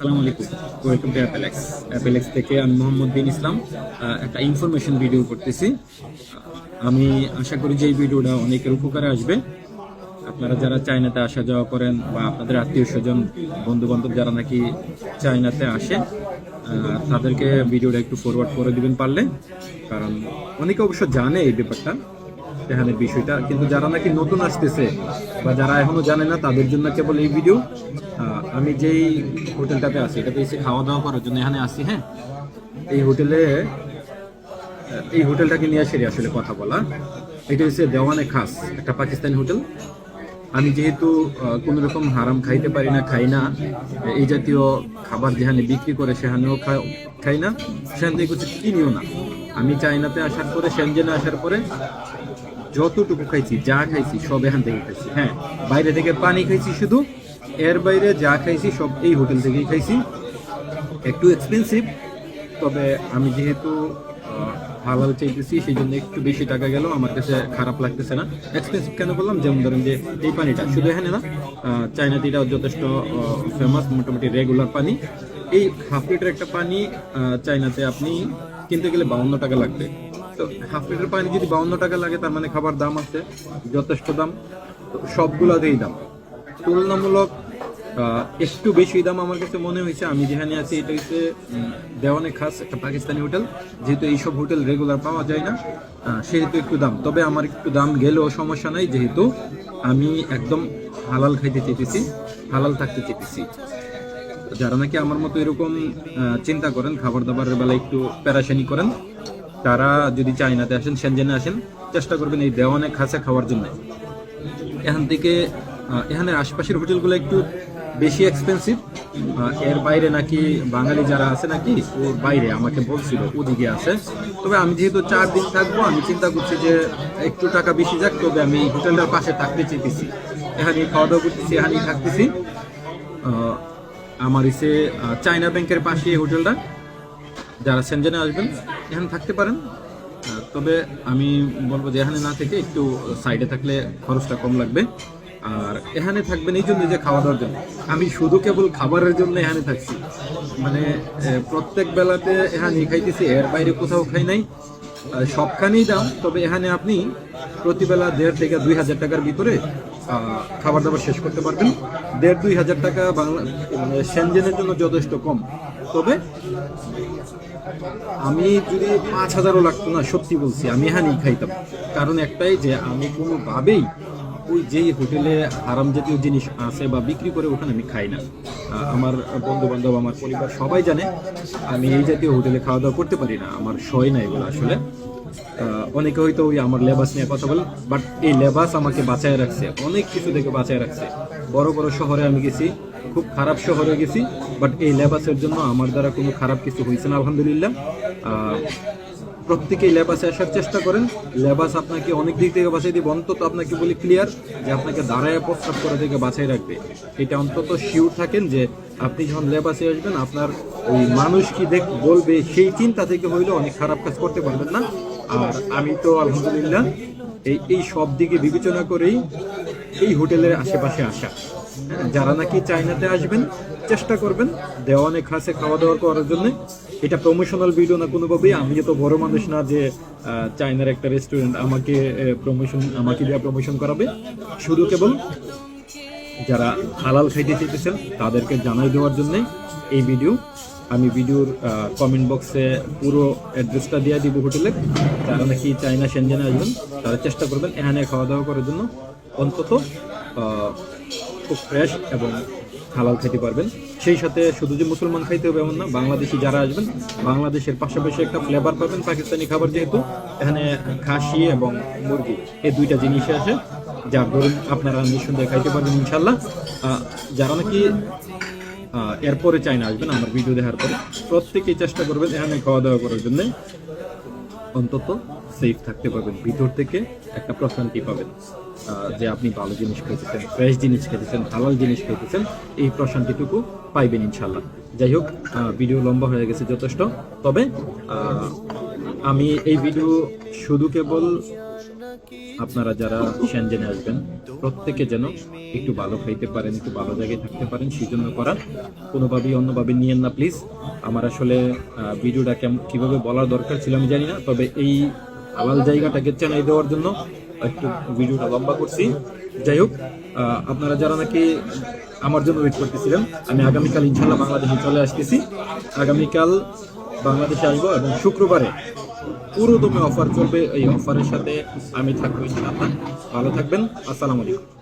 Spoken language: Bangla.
আসসালামু আলাইকুম। ওয়েলকাম টু অ্যাপেলেক্স অ্যাপেলেক্স থেকে আমি মোহাম্মদ বিন ইসলাম একটা ইনফরমেশন ভিডিও করতেছি। আমি আশা করি যে এই ভিডিওটা অনেকের উপকারে আসবে। আপনারা যারা চায়নাতে আসা যাওয়া করেন বা আপনাদের আত্মীয় স্বজন বন্ধু বান্ধব যারা নাকি চায়নাতে আসে তাদেরকে ভিডিওটা একটু ফরওয়ার্ড করে দিবেন পারলে। কারণ অনেকে অবশ্য জানে এই ব্যাপারটা। এখানের বিষয়টা। কিন্তু যারা নাকি নতুন আসতেছে বা যারা এখনও জানে না তাদের জন্য কেবল এই ভিডিও আমি যেই হোটেলটাতে আছি এটাতে এসে খাওয়া দাওয়া করার জন্য এখানে আসি হ্যাঁ? এই হোটেলে এই হোটেলটাকে নিয়ে আসে আসলে কথা বলা। এটা হচ্ছে দেওয়ানে খাস একটা পাকিস্তানি হোটেল। আমি যেহেতু আহ, কোনো রকম হারাম খাইতে পারি না খাই না এই জাতীয় খাবার যেখানে বিক্রি করে সেখানেও খাই না সেখান থেকে কিছু কিনিও না। আমি চাইনাতে আসার পরে সেনজেনে আসার পরে যতটুকু খাইছি যা খাইছি সব এখান থেকে খাইছি হ্যাঁ। বাইরে থেকে পানি খাইছি শুধু এর বাইরে যা খাইছি সব এই হোটেল থেকেই খাইছি। একটু এক্সপেন্সিভ তবে আমি যেহেতু হালাল চাইতেছি সেই জন্য একটু বেশি টাকা গেল আমার কাছে খারাপ লাগতেছে না। এক্সপেন্সিভ কেন বললাম? যেমন ধরেন যে এই পানিটা শুধু এখানে না আহ, চায়নাতে যথেষ্ট ফেমাস মোটামুটি রেগুলার পানি। এই হাফ লিটার একটা পানি চায়নাতে আপনি কিনতে গেলে বাউন্ন টাকা লাগবে। তো হাফ লিটার পানি যদি বাউন্ন টাকা লাগে, তার মানে খাবার দাম আছে, যথেষ্ট দাম। সবগুলোতেই দাম। তুলনামূলক একটু বেশি দাম আমার কাছে মনে হয়েছে। আমি যেখানে আছি, এটা হচ্ছে দেওয়ানে খাস একটা পাকিস্তানি হোটেল। যেহেতু এইসব হোটেল রেগুলার পাওয়া যায় না সেহেতু একটু দাম। তবে আমার একটু দাম গেলেও সমস্যা নাই, যেহেতু আমি একদম হালাল খাইতে চেয়েছি হালাল থাকতে চেয়েছি যারা নাকি আমার মতো এরকম চিন্তা করেন, খাবার দাবারের বেলা একটু প্যারাশানি করেন তারা যদি চাইনাতে আসেন সেনজেনে আসেন, চেষ্টা করবেন এই দেওয়ানে খাসা খাওয়ার জন্য। এখান থেকে এখানের আশপাশের হোটেলগুলো একটু বেশি এক্সপেন্সিভ এর বাইরে নাকি বাঙালি যারা আছে নাকি ওর বাইরে, আমাকে বলছিল, ওদিকে আছে। তবে আমি যেহেতু চার দিন থাকব, আমি চিন্তা করছি যে একটু টাকা বেশি যাক, তবে আমি হোটেলটার পাশে থাকতে চেয়েছি এখানেই খাওয়া দাওয়া করতেছি, এখানেই থাকতেছি। আমার ইসে চায়না ব্যাংকের পাশে হোটেলটা। যারা সেনজেনে আসবেন, এখানে থাকতে পারেন। তবে আমি বলব যে এখানে না থেকে একটু সাইডে থাকলে খরচটা কম লাগবে। আর এখানে থাকবেন এই জন্য যে খাওয়া দাওয়ার জন্য। আমি শুধু কেবল খাবারের জন্য এখানে থাকছি। মানে প্রত্যেক বেলাতে এখানে খাইতেছি, এর বাইরে কোথাও খাই নাই। সবখানেই দাম, তবে এখানে আপনি প্রতিবেলা দেড় থেকে দুই হাজার টাকার ভিতরে খাবার দাবার শেষ করতে পারবেন। দেড় দুই হাজার টাকা বাংলা মানে সেনজেনের জন্য যথেষ্ট কম। তবে আমি যদি পাঁচ হাজারও লাগতো না, সত্যি বলছি, আমি হানি খাইতাম। কারণ একটাই যে আমি কোনোভাবেই ওই যেই হোটেলে আরাম জাতীয় জিনিস আছে বা বিক্রি করে ওখানে আমি খাই না। আমার বন্ধু বান্ধব আমার পরিবার সবাই জানে, আমি এই জাতীয় হোটেলে খাওয়া দাওয়া করতে পারি না। আমার সয় না এগুলো আসলে। অনেকে হয়তো ওই আমার লেবাস নিয়ে কথা বলে বাট এই লেবাস আমাকে বাঁচায় রাখছে, অনেক কিছু থেকে বাঁচায় রাখছে। বড় বড় শহরে আমি গেছি খুব খারাপ শহরে গেছি বাট এই লেবাসের জন্য আমার দ্বারা কোনো খারাপ কিছু হয়েছে না, আলহামদুলিল্লাহ। প্রত্যেকেই লেবাসে আসার চেষ্টা করেন। লেবাস আপনাকে অনেক দিক থেকে বাঁচাই দিবে। অন্তত আপনাকে বলি ক্লিয়ার যে আপনাকে দাঁড়ায় প্রস্তাব করে থেকে বাঁচাই রাখবে। এটা অন্তত শিওর থাকেন যে আপনি যখন লেবাসে আসবেন, আপনার ওই মানুষ কি দেখ, বলবে সেই চিন্তা থেকে হইলে অনেক খারাপ কাজ করতে পারবেন না। আর আমি তো আলহামদুলিল্লাহ এই এই সব দিকে বিবেচনা করেই এই হোটেলের আশেপাশে আসা। যারা নাকি চায়নাতে আসবেন, চেষ্টা করবেন। দেওয়ানে খাসে খাওয়া দাওয়া করার জন্য। এটা প্রমোশনাল ভিডিও না কোনোভাবেই। আমি তো বড় মানুষ না যে চায়নার একটা রেস্টুরেন্ট আমাকে প্রমোশন আমাকে দেওয়া প্রমোশন করাবে। শুধু কেবল যারা হালাল খাইতে চাইতেছেন, তাদেরকে জানাই দেওয়ার জন্য এই ভিডিও আমি ভিডিওর কমেন্ট বক্সে পুরো অ্যাড্রেসটা দিয়ে দিব হোটেলে। যারা নাকি চাইনা সেনজেনে আসবেন, তারা চেষ্টা করবেন এখানে খাওয়া দাওয়া করার জন্য। অন্তত খুব ফ্রেশ এবং হালাল খেতে পারবেন। সেই সাথে শুধু যে মুসলমান খাইতে হবে এমন না, বাংলাদেশি যারা আসবেন, বাংলাদেশের পাশাপাশি একটা ফ্লেভার পাবেন পাকিস্তানি খাবার যেহেতু, এখানে খাসি এবং মুরগি, এই দুইটা জিনিসই আছে, যার ধরুন আপনারা নিঃসন্দেহে খাইতে পারবেন ইনশাল্লাহ যারা নাকি এরপরে চাইনা আসবেন, আমার ভিডিও দেখার পরে, প্রত্যেকেই চেষ্টা করবেন এখানে খাওয়া দাওয়া করার জন্য অন্তত সেফ থাকতে পারবেন, ভিতর থেকে একটা প্রশান্তি পাবেন। যে আপনি ভালো জিনিস খেতেছেন ফ্রেশ জিনিস খেতেছেন, হালাল জিনিস খেতেছেন, এই প্রশান্তিটুকু পাইবেন ইনশাল্লাহ যাই হোক ভিডিও লম্বা হয়ে গেছে যথেষ্ট, তবে আমি এই ভিডিও শুধু কেবল আপনারা যারা সেনজেনে আসবেন, প্রত্যেকে যেন একটু ভালো খাইতে পারেন, একটু ভালো জায়গায় থাকতে পারেন সেই জন্য করা। কোনোভাবেই অন্যভাবে নিয়েন না প্লিজ আমার আসলে ভিডিওটা কেমন কীভাবে বলার দরকার ছিল আমি জানি না, তবে এই আলাল জায়গাটাকে চেনাই দেওয়ার জন্য একটু ভিডিওটা লম্বা করছি। যাই হোক আপনারা যারা নাকি আমার জন্য ওয়েট করতেছিলেন, আমি আগামীকাল ইনশাল্লাহ বাংলাদেশে চলে আসতেছি। আগামীকাল বাংলাদেশে আসব এবং শুক্রবারে পুরো দমে অফার চলবে, এই অফারের সাথে আমি থাকব ইনশাল্লাহ ভালো থাকবেন, আসসালামু আলাইকুম।